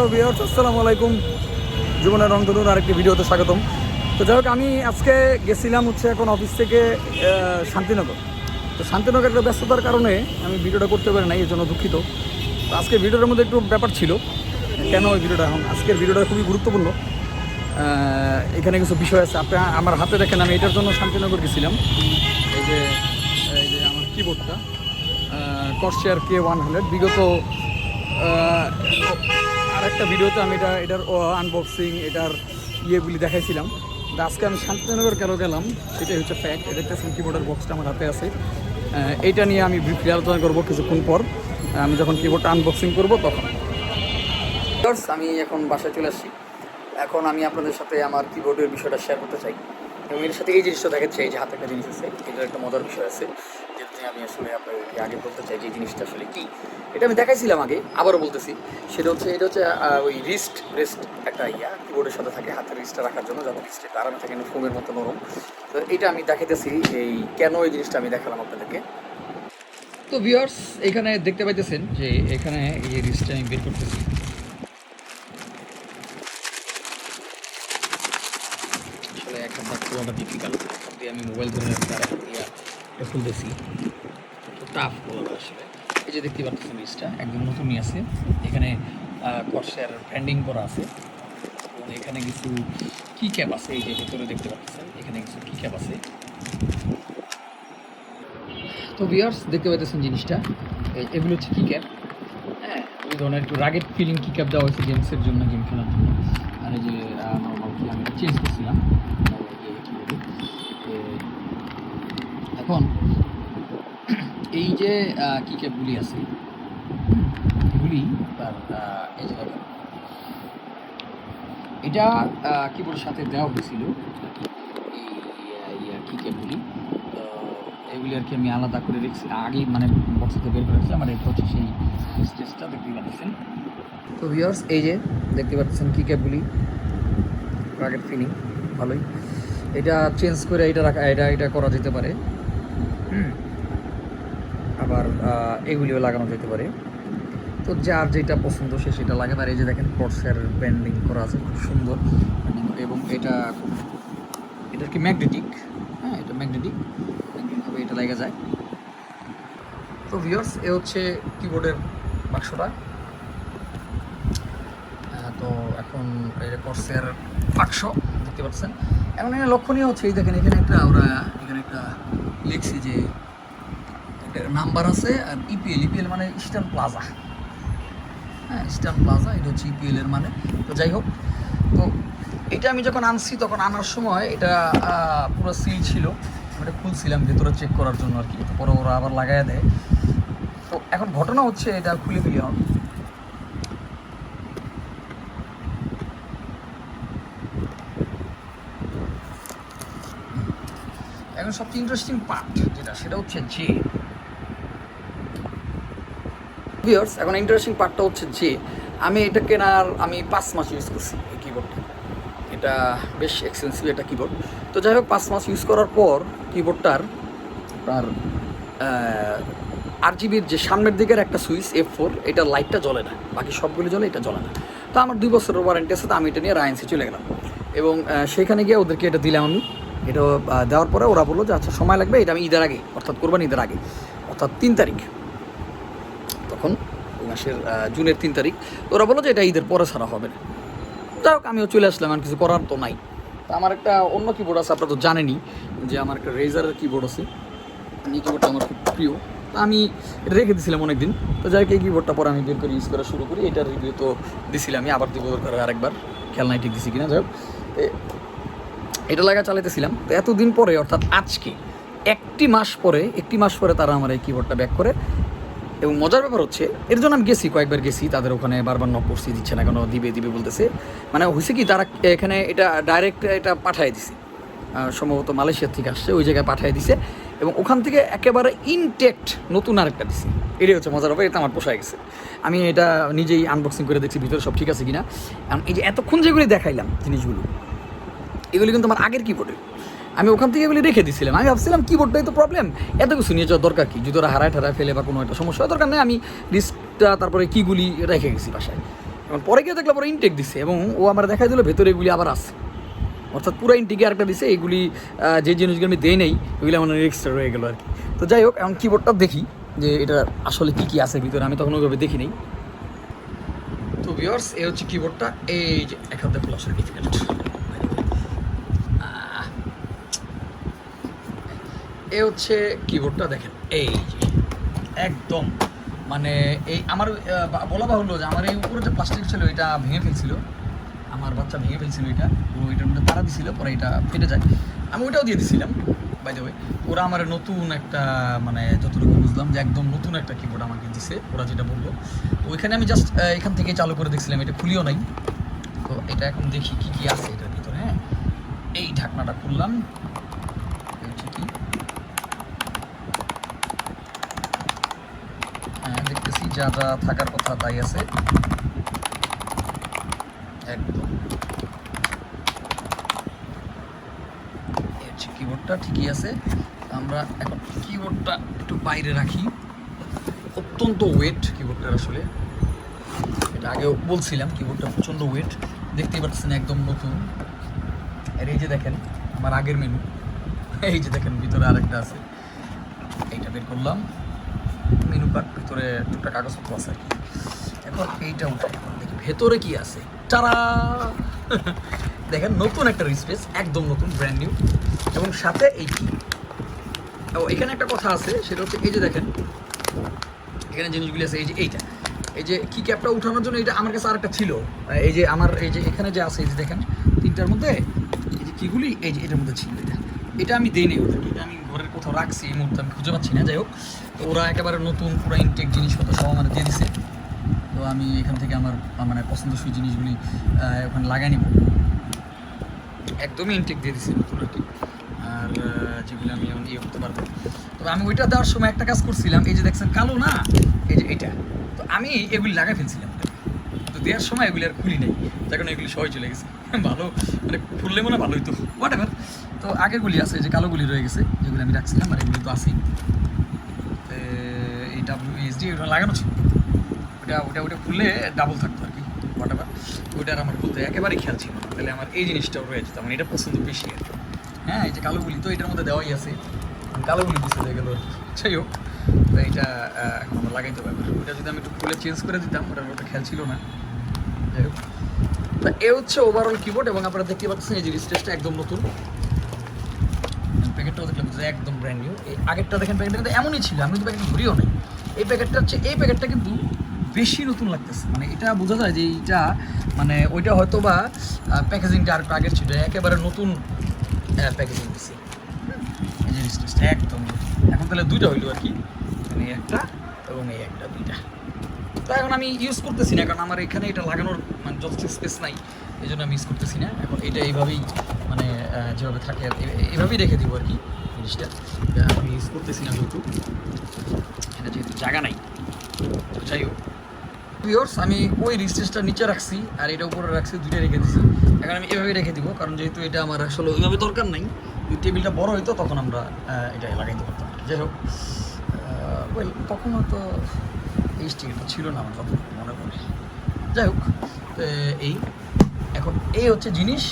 আসসালামু আলাইকুম। জীবনের রং আরেকটি ভিডিওতে স্বাগতম। তো যাই হোক, আমি আজকে গেছিলাম হচ্ছে এখন অফিস থেকে শান্তিনগর। তো শান্তিনগরের ব্যস্ততার কারণে আমি ভিডিওটা করতে পারি নাই এর জন্য দুঃখিত। তো আজকে ভিডিওটার মধ্যে একটু ব্যাপার ছিল, কেন ওই ভিডিওটা এখন, আজকের ভিডিওটা খুবই গুরুত্বপূর্ণ। এখানে কিছু বিষয় আছে, আপনি আমার হাতে দেখেন, আমি এটার জন্য শান্তিনগর গেছিলাম। এই যে এই যে আমার কিবোর্ডটা কর্সিয়ার কে ওয়ান হান্ড্রেড বিগত আর একটা ভিডিওতে আমি এটা, এটার আনবক্সিং এটার ইয়েগুলি দেখাইছিলাম। আজকে আমি শান্তিনগর কেন গেলাম, সেটাই হচ্ছে ফ্যাক্ট এটা একটা কিবোর্ডের বক্সটা আমার হাতে আছে। এইটা নিয়ে আমি ব্রিফলি আলোচনা করব কিছুক্ষণ পর। আমি যখন কিবোর্ডটা আনবক্সিং করব তখন। আমি এখন বাসায় চলে আসছি। এখন আমি আপনাদের সাথে আমার কিবোর্ডের বিষয়টা শেয়ার করতে চাই। এবং এর সাথে এই জিনিসটা দেখাচ্ছে, এই যে হাতে একটা জিনিস আছে, এটার একটা মজার বিষয় আছে। যেটা আমি আসলে আপনাদেরকে আগে বলতে চাই যে জিনিসটা আসলে কি। এটা আমি দেখাইছিলাম আগে, আবারও বলতেছি। সেটা হচ্ছে, এটা হচ্ছে ওই রিস্ট রেস্ট একটা ইয়া কিবোর্ডের সাথে থাকে, হাতের রিস্টটা রাখার জন্য যাতে রিস্টে আরামে থাকে না ফোমের মতো নরম। তো এটা আমি দেখাইতেছি, এই কেন এই জিনিসটা আমি দেখালাম আপনাদেরকে। তো ভিউয়ার্স এখানে দেখতে পাইতেছেন যে এখানে এই রিস্টটা আমি বের করতেছি। আসলে এক হাত খোলাটা ডিফিকাল্ট দিয়ে আমি মোবাইল ধরে একটা ইয়া খুলতেছি। টাফ খোলাটা আসলে। এই যে দেখতে পাচ্ছেন রিস্টটা একদম নতুনই আছে। এখানে কর্সের ব্র্যান্ডিং করা আছে। এবং এখানে কিছু কি ক্যাপ আছে, এই যে ভেতরে দেখতে পাচ্ছেন, এখানে কিছু কি ক্যাপ আছে। তো ভিউয়ার্স দেখতে পাইতেছেন জিনিসটা। এগুলো হচ্ছে কি ক্যাপ হ্যাঁ ওই ধরনের একটু রাগেট ফিলিং কি ক্যাপ দেওয়া হয়েছে গেমসের জন্য গেম খেলার জন্য। আর এই যে নর্মাল আমি চেঞ্জ করছিলাম আর এই যে keyboard এ। এ, এখন এই যে কি ক্যাপগুলি আছে? আহ, এই যে এটা কিবোর্ডের সাথে দেওয়া হয়েছিল এই কি ক্যাপগুলি তো এগুলি আর কি আমি আলাদা করে রেখেছি। আগেই মানে বক্স থেকে বের করে রেখেছিলাম আর এটা হচ্ছে সেই স্টেজটা দেখতে পাচ্ছেন। তো ভিউয়ার্স এই যে দেখতে পাচ্ছেন কি ক্যাপগুলি রাগের ফিনিং ভালোই। এটা চেঞ্জ করে এটা রাখা এটা এটা করা যেতে পারে। হুম। আবার এগুলিও লাগানো যেতে পারে। তো যার যেটা পছন্দ সে সেটা লাগাবে আর এই যে দেখেন পর্সের ব্যান্ডিং করা আছে, খুব সুন্দর এবং এটা খুব, এটা কি ম্যাগনেটিক হ্যাঁ এটা ম্যাগনেটিক ম্যাগনেটিকভাবে এটা লাগা যায়। তো ভিউয়ার্স এ হচ্ছে কিবোর্ডের বাক্সটা। তো এখন এই কর্সের বাক্স, দেখতে পাচ্ছেন। এখন এখানে লক্ষণীয় হচ্ছে, এই দেখেন, এখানে একটা ওরা এখানে একটা লিখছি যে নাম্বার আছে, আর ইপিএল ইপিএল মানে ইস্টার্ন প্লাজা হ্যাঁ ইস্টার্ন প্লাজা এটা হচ্ছে ইপিএল এর মানে। তো যাই হোক, তো এটা আমি যখন আনছি, তখন আনার সময় এটা পুরো সিল ছিল। ওটা খুলছিলাম ভেতরে চেক করার জন্য আর কি পরে ওরা আবার লাগাই দেয়। তো এখন ঘটনা হচ্ছে, এটা খুলে ফেলি হবে এখন সবচেয়ে ইন্টারেস্টিং পার্ট যেটা, সেটা হচ্ছে যে ভিউয়ার্স এখন ইন্টারেস্টিং পার্টটা হচ্ছে যে, আমি এটা কেনার আমি পাঁচ মাস ইউজ করছি এই কিবোর্ডটা এটা বেশ এক্সপেন্সিভ একটা কিবোর্ড তো যাই হোক, পাঁচ মাস ইউজ করার পর কিবোর্ডটার আপনার আর জিবির যে সামনের দিকের একটা সুইচ এফ ফোর এটা লাইটটা জ্বলে না। বাকি সবগুলো জ্বলে, এটা জ্বলে না। তো আমার দুই বছরের ওয়ারেন্টি আছে, তো আমি এটা নিয়ে রায়ন্সে চলে গেলাম। এবং সেখানে গিয়ে ওদেরকে এটা দিলাম আমি। এটা দেওয়ার পরে ওরা বলল যে আচ্ছা সময় লাগবে, এটা আমি ঈদের আগে, অর্থাৎ কোরবান ঈদের আগে, অর্থাৎ তিন তারিখ। তখন ওই মাসের জুনের তিন তারিখ। ওরা বলল যে এটা ঈদের পরে ছাড়া হবে। না যাই হোক, আমিও চলে আসলাম, আর কিছু করার তো নাই। তো আমার একটা অন্য কিবোর্ড আছে, আপনারা তো জানেনই যে আমার একটা রেজারের কিবোর্ড আছে। এই কিবোর্ডটা আমার খুব প্রিয়। তো আমি রেখে দিয়েছিলাম অনেকদিন। তো যাই হোক, এই কিবোর্ডটা পরে আমি বের করে ইউজ করা শুরু করি। এটার রিভিউ তো দিছিলাম আমি, আবার দিব দরকার আরেকবার। খেয়াল নাই ঠিক দিছি কিনা, যাই হোক। এটা লাগা চালাইতেছিলাম। তো এতদিন পরে, অর্থাৎ আজকে, একটি মাস পরে, একটি মাস পরে তারা আমার এই কিবোর্ডটা ব্যাক করে। এবং মজার ব্যাপার হচ্ছে, এর জন্য আমি গেছি, কয়েকবার গেছি, তাদের ওখানে বারবার নক করছি, দিচ্ছে না কেন, দিবে দিবে বলতেছে। মানে হয়েছে কি, তারা এখানে এটা ডাইরেক্ট এটা পাঠিয়ে দিছে। সম্ভবত মালয়েশিয়ার থেকে আসছে, ওই জায়গায় পাঠিয়ে দিছে এবং ওখান থেকে একেবারে ইনটেক্ট নতুন আরেকটা দিছে। এটাই হচ্ছে মজার ব্যাপার, এটা আমার পোষায় গেছে। আমি এটা নিজেই আনবক্সিং করে দেখছি, ভিতরে সব ঠিক আছে কিনা। এই যে এতক্ষণ যেগুলি দেখাইলাম জিনিসগুলো, এগুলি কিন্তু আমার আগের কিবোর্ডের আমি ওখান থেকে এগুলি রেখে দিয়েছিলাম আমি ভাবছিলাম কিবোর্ডটাই তো প্রবলেম এত কিছু নিয়ে যাওয়ার দরকার কি? যদি ওরা হারায় ঠারায় ফেলে বা কোনো একটা সমস্যা দরকার নেই। আমি লিস্টটা তারপরে কিগুলি রেখে গেছি বাসায়। এখন পরে গিয়ে দেখলাম পরে ইনটেক দিছে এবং ও আমার দেখাই দিল, ভেতরে এগুলি আবার আছে। অর্থাৎ পুরো ইনটেকে আরেকটা দিছে, এগুলি যে জিনিসগুলো আমি দেই নেই ওইগুলি আমার এক্সট্রা রয়ে গেলো আর কি তো যাই হোক, এখন কিবোর্ডটা দেখি যে এটা আসলে কী কী আছে ভিতরে, আমি তখন ওইভাবে দেখি নেই। তো ভিওর্স এ হচ্ছে কিবোর্ডটা এই যে এক হাতে খোলা এ হচ্ছে কিবোর্ডটা দেখেন। এই একদম মানে এই আমার বলা বাহুল্য যে আমার এই উপরে যে প্লাস্টিক ছিল, এটা ভেঙে ফেলছিল। আমার বাচ্চা ভেঙে ফেলছিল এটা ও এটার মধ্যে তারা দিছিল, পরে এটা ফেটে যায়। আমি ওইটাও দিয়ে দিছিলাম বাই দ্য ওয়ে ওরা আমার নতুন একটা মানে যতটুকু বুঝলাম যে একদম নতুন একটা কিবোর্ড আমাকে দিছে, ওরা যেটা বলল। তো ওইখানে আমি জাস্ট এখান থেকে চালু করে দেখছিলাম, এটা খুলিও নাই। তো এটা এখন দেখি কি কি আছে এটার ভিতরে হ্যাঁ। এই ঢাকনাটা খুললাম এই হচ্ছে কি হ্যাঁ দেখতেছি যা যা থাকার কথা তাই আছে। একদম। কিবোর্ডটা ঠিকই আছে। আমরা এখন কিবোর্ডটা একটু বাইরে রাখি। অত্যন্ত ওয়েট কিবোর্ডটার আসলে। এটা আগেও বলছিলাম কিবোর্ডটা প্রচণ্ড ওয়েট দেখতেই পাচ্ছেন একদম নতুন। আর এই যে দেখেন, আমার আগের মেনু এই যে দেখেন, ভিতরে আরেকটা আছে। এইটা বের করলাম। মেনু ভিতরে দুটা কাগজপত্র আছে। আর এখন এইটা উঠে দেখি ভেতরে কি আছে। তারা দেখেন নতুন একটা রিস্পেস, একদম নতুন ব্র্যান্ড নিউ এবং সাথে এই কি? ও, এখানে একটা কথা আছে, সেটা হচ্ছে এই যে দেখেন, এখানে জিনিসগুলি আছে, এই যে এইটা। এই যে কি ক্যাপটা উঠানোর জন্য এটা আমার কাছে আরেকটা ছিল। এই যে আমার, এই যে এখানে যে আছে, এই যে দেখেন, তিনটার মধ্যে এই যে কিগুলি এই যে এটার মধ্যে ছিল এটা। এটা আমি দেই নি ওদেরকে, এটা আমি ঘরের কোথাও রাখছি, এই মুহূর্তে আমি খুঁজে পাচ্ছি না, যাই হোক। ওরা একেবারে নতুন, পুরো ইনটেক জিনিসপত্র সব আমার দিয়ে দিছে। তো আমি এখান থেকে আমার মানে পছন্দসই জিনিসগুলি ওখানে লাগাই নিব। একদমই ইনটেক দিয়ে দিছি নতুন আর কি। আর যেগুলো আমি এখন ইয়ে করতে পারব। তবে আমি ওইটা দেওয়ার সময় একটা কাজ করছিলাম, এই যে দেখছেন কালো না, এই যে এটা। তো আমি এগুলি লাগাই ফেলছিলাম। তো দেওয়ার সময় এগুলি আর খুলি নাই। যার এগুলি সবাই চলে গেছে। ভালো মানে খুললে মনে হয় ভালোই তো। হোয়াট এভার তো আগেরগুলি আছে যে কালোগুলি রয়ে গেছে, যেগুলো আমি রাখছিলাম, আর এগুলি তো আছেই। তো এই ডাব্লিউ এইচডি ওটা লাগানো ছিল। ওটা ওটা ওটা খুললে ডাবল থাকতো আর কি হোয়াট ওইটার আমার খুলতে একেবারেই খেয়াল ছিল না। তাহলে আমার এই জিনিসটাও রয়ে যেত আমার এটা পছন্দ বেশি আর কি। হ্যাঁ এই যে কালোগুলি তো এটার মধ্যে দেওয়াই আছে। কালোগুলি বুঝতে হয়ে গেল যাই হোক, তো এখন আমার লাগাইতে পারবে। ওটা যদি আমি একটু খুলে চেঞ্জ করে দিতাম, ওটার মধ্যে খেয়াল ছিল না। যাই হোক। তা এ হচ্ছে ওভারঅল কিবোর্ড এবং আপনারা দেখতে পাচ্ছেন এই রিস্টেসটা একদম নতুন। প্যাকেটটাও দেখলে বুঝতে একদম ব্র্যান্ড নিউ এই আগেরটা দেখেন প্যাকেটটা কিন্তু এমনই ছিল, আমি কিন্তু প্যাকেট ধরিও নাই। এই প্যাকেটটা হচ্ছে, এই প্যাকেটটা কিন্তু বেশি নতুন লাগতেছে। মানে এটা বোঝা যায় যে এইটা মানে ওইটা হয়তো বা প্যাকেজিংটা আর আগের ছিল, একেবারে নতুন প্যাকেজিং দিচ্ছে এই যে রিস্টেসটা একদম এখন তাহলে দুইটা হইল আর কি। মানে একটা এবং এই একটা দুইটা। তো এখন আমি ইউজ করতেছি না, কারণ আমার এখানে এটা লাগানোর মানে যথেষ্ট স্পেস নাই। এই জন্য ইউজ করতেছি না। এখন এটা এইভাবেই মানে যেভাবে থাকে এইভাবেই রেখে দিব আর কি জিনিসটা। আমি ইউজ করতেছি না যেহেতু। এটা যেহেতু জায়গা নাই। তো যাই হোক। ভিওর্স আমি ওই রিস্টেসটা নিচে রাখছি আর এটা উপরে রাখছি দুইটা রেখে দিছি। এখন আমি এভাবে রেখে দিব, কারণ যেহেতু এটা আমার আসলে ওইভাবে দরকার নাই। যদি টেবিলটা বড় হইতো, তখন আমরা এটা লাগাইতে পারতাম। যাই হোক ওয়েল তখন হয়তো এই স্টিকারটা ছিল না আমার যতটুকু মনে পড়ে। যাই হোক এই এখন এই হচ্ছে জিনিস।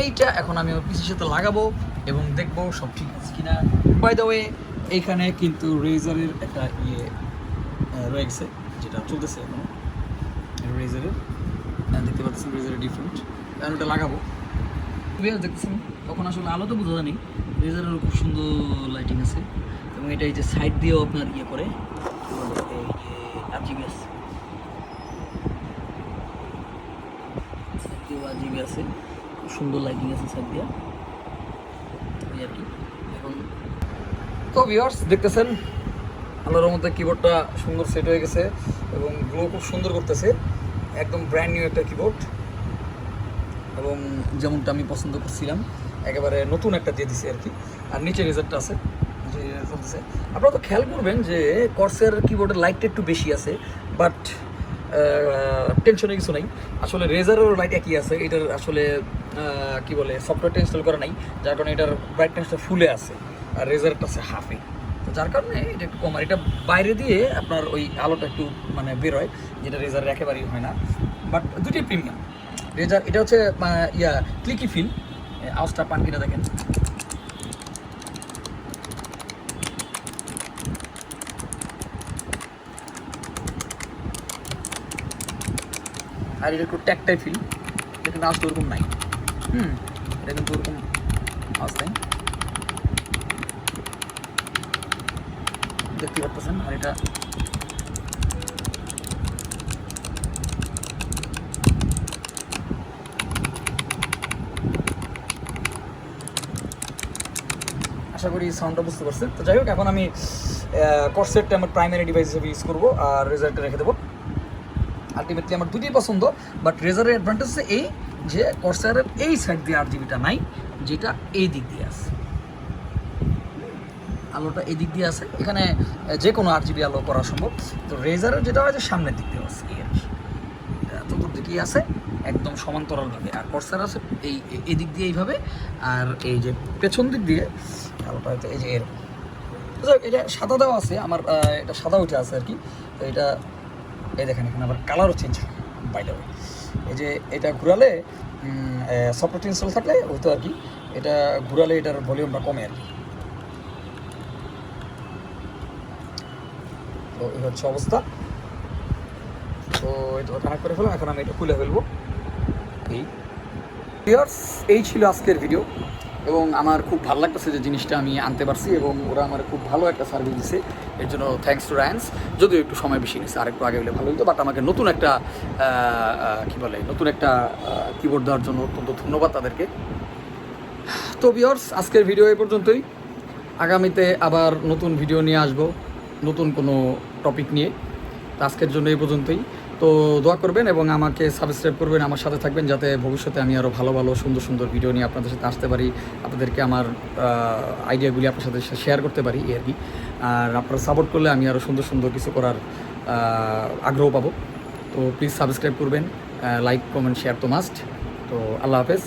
এইটা এখন আমি পিসির সাথে লাগাবো এবং দেখব সব ঠিক আছে কিনা। বাই দ্য ওয়ে এইখানে কিন্তু রেজারের একটা ইয়ে আহ, রয়ে গেছে যেটা চলতেছে এখন। রেজারের দেখতে পাচ্ছেন রেজারের ডিফারেন্ট আমি ওটা লাগাবো। ভিউয়ার্স দেখতেছেন তখন আসলে আলো তো বোঝা জানি রেজারেরও খুব সুন্দর লাইটিং আছে। এবং এটা এই যে সাইড দিয়েও আপনার ইয়ে করে কি বলে, এই যে আরজিবি আছে সাইড দিয়েও আছে, খুব সুন্দর লাইটিং আছে সাইড দিয়ে। আর কি। এখন তো ভিউয়ার্স দেখতেছেন আলোর মধ্যে কিবোর্ডটা সুন্দর সেট হয়ে গেছে এবং গ্লো খুব সুন্দর করতেছে। একদম ব্র্যান্ড নিউ একটা কিবোর্ড এবং যেমনটা আমি পছন্দ করছিলাম, একেবারে নতুন একটা দিয়ে দিছে আর কি। আর নিচে রেজাল্টটা আছে যে চলতেছে। আপনারা তো খেয়াল করবেন যে কর্সের কিবোর্ডের লাইটটা একটু বেশি আছে বাট টেনশনে কিছু নাই। আসলে রেজারের লাইট একই আছে। এটার আসলে কি বলে সফটওয়্যারটা ইনস্টল করা নাই। যার কারণে এটার ব্রাইটনেসটা ফুলে আছে। আর রেজারটা আছে হাফে তো যার কারণে এটা একটু কম। আর এটা বাইরে দিয়ে আপনার ওই আলোটা একটু মানে বেরোয়, যেটা রেজারের একেবারেই হয় না। বাট দুটি প্রিমিয়াম রেজার এটা হচ্ছে ইয়া ক্লিকি ফিল আওয়াজটা পান কিনা দেখেন। আর এটা একটু ট্যাকটাই ফিল এটা কিন্তু আওয়াজ তো ওরকম নাই। হুম, এটা কিন্তু ওরকম নাই। দেখতে পাচ্ছেন আর এটা আশা করি সাউন্ডটা বুঝতে পারছেন। তো যাই হোক, এখন আমি কর্সেটটা আমার প্রাইমারি ডিভাইস হিসেবে ইউজ করব, আর রেজাল্টটা রেখে দেবো। আলটিমেটলি আমার দুটোই পছন্দ বাট রেজারের অ্যাডভান্টেজ এই যে কর্সারের এই সাইড দিয়ে আর জিবিটা নাই, যেটা এই দিক দিয়ে আছে। আলোটা এই দিক দিয়ে আছে। এখানে যে কোনো আট জিবি আলো করা সম্ভব। তো রেজারের যেটা হয় যে সামনের দিক দিয়ে আছে, এই কি। চতুর্দিকেই আছে, একদম সমান্তরালভাবে আর কর্সার আছে এই এই দিয়ে এইভাবে, আর এই যে পেছন দিক দিয়ে, আলোটা হয়তো এই যে এরকম। এটা সাদা দেওয়া আছে, আমার এটা সাদা উঠে আছে আর কি। তো এটা এই দেখেন, এখানে আবার কালারও চেঞ্জ বাইরে এই যে এটা ঘুরালে সফটওয়্যার ইনস্টল থাকলে হতো আর কি, এটা ঘুরালে এটার ভলিউমটা কমে আর কি। তো এই হচ্ছে অবস্থা। তো এটা কানেক্ট করে ফেললাম, এখন আমি এটা খুলে ফেলব। এই। এই ছিল আজকের ভিডিও এবং আমার খুব ভালো লাগতেছে যে জিনিসটা আমি আনতে পারছি এবং ওরা আমার খুব ভালো একটা সার্ভিস দিছে। এর জন্য থ্যাঙ্কস টু রায়ান্স যদিও একটু সময় বেশি নিচ্ছে আরেকটু আগে হলে ভালো হতো বাট আমাকে নতুন একটা আহ, বলে নতুন একটা কিবোর্ড দেওয়ার জন্য অত্যন্ত ধন্যবাদ তাদেরকে। তো ভিউয়ার্স আজকের ভিডিও এ পর্যন্তই। আগামীতে আবার নতুন ভিডিও নিয়ে আসব নতুন কোনো টপিক নিয়ে। আজকের জন্য এই পর্যন্তই। তো দোয়া করবেন এবং আমাকে সাবস্ক্রাইব করবেন, আমার সাথে থাকবেন যাতে ভবিষ্যতে আমি আরও ভালো ভালো, সুন্দর সুন্দর ভিডিও নিয়ে আপনাদের সাথে আসতে পারি, আপনাদেরকে আমার আইডিয়াগুলি আপনার সাথে শেয়ার করতে পারি আর কি। আর আপনারা সাপোর্ট করলে আমি আরও সুন্দর সুন্দর কিছু করার আগ্রহ পাবো। তো প্লিজ সাবস্ক্রাইব করবেন লাইক কমেন্ট শেয়ার তো মাস্ট তো আল্লাহ হাফেজ।